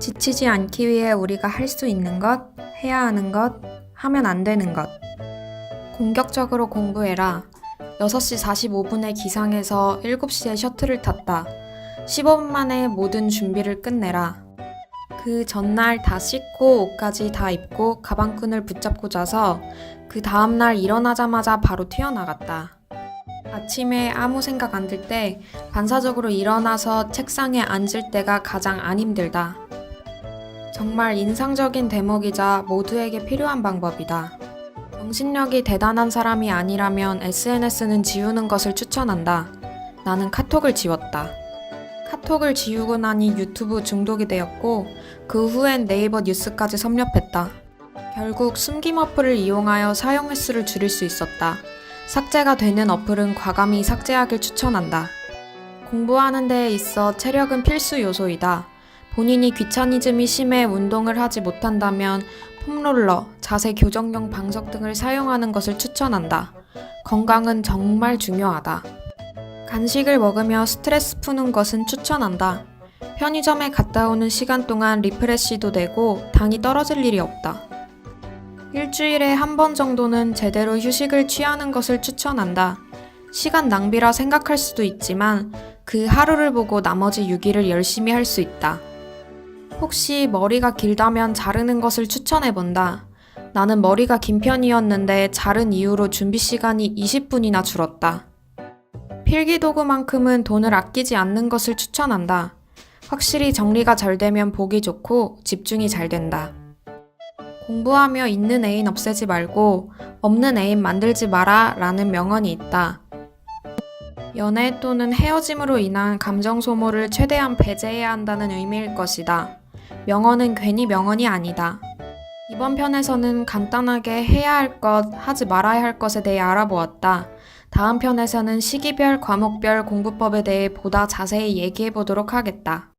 지치지 않기 위해 우리가 할 수 있는 것, 해야 하는 것, 하면 안 되는 것. 공격적으로 공부해라. 6시 45분에 기상해서 7시에 셔틀을 탔다. 15분 만에 모든 준비를 끝내라. 그 전날 다 씻고 옷까지 다 입고 가방끈을 붙잡고 자서 그 다음날 일어나자마자 바로 튀어나갔다. 아침에 아무 생각 안 들 때 반사적으로 일어나서 책상에 앉을 때가 가장 안 힘들다. 정말 인상적인 대목이자 모두에게 필요한 방법이다. 정신력이 대단한 사람이 아니라면 SNS는 지우는 것을 추천한다. 나는 카톡을 지웠다. 카톡을 지우고 나니 유튜브 중독이 되었고 그 후엔 네이버 뉴스까지 섭렵했다. 결국 숨김 어플을 이용하여 사용 횟수를 줄일 수 있었다. 삭제가 되는 어플은 과감히 삭제하길 추천한다. 공부하는 데에 있어 체력은 필수 요소이다. 본인이 귀차니즘이 심해 운동을 하지 못한다면 폼롤러, 자세 교정용 방석 등을 사용하는 것을 추천한다. 건강은 정말 중요하다. 간식을 먹으며 스트레스 푸는 것은 추천한다. 편의점에 갔다 오는 시간 동안 리프레시도 되고 당이 떨어질 일이 없다. 일주일에 한 번 정도는 제대로 휴식을 취하는 것을 추천한다. 시간 낭비라 생각할 수도 있지만 그 하루를 보고 나머지 6일을 열심히 할 수 있다. 혹시 머리가 길다면 자르는 것을 추천해본다. 나는 머리가 긴 편이었는데 자른 이후로 준비 시간이 20분이나 줄었다. 필기도구만큼은 돈을 아끼지 않는 것을 추천한다. 확실히 정리가 잘 되면 보기 좋고 집중이 잘 된다. 공부하며 있는 애인 없애지 말고 없는 애인 만들지 마라 라는 명언이 있다. 연애 또는 헤어짐으로 인한 감정 소모를 최대한 배제해야 한다는 의미일 것이다. 명언은 괜히 명언이 아니다. 이번 편에서는 간단하게 해야 할 것, 하지 말아야 할 것에 대해 알아보았다. 다음 편에서는 시기별, 과목별 공부법에 대해 보다 자세히 얘기해 보도록 하겠다.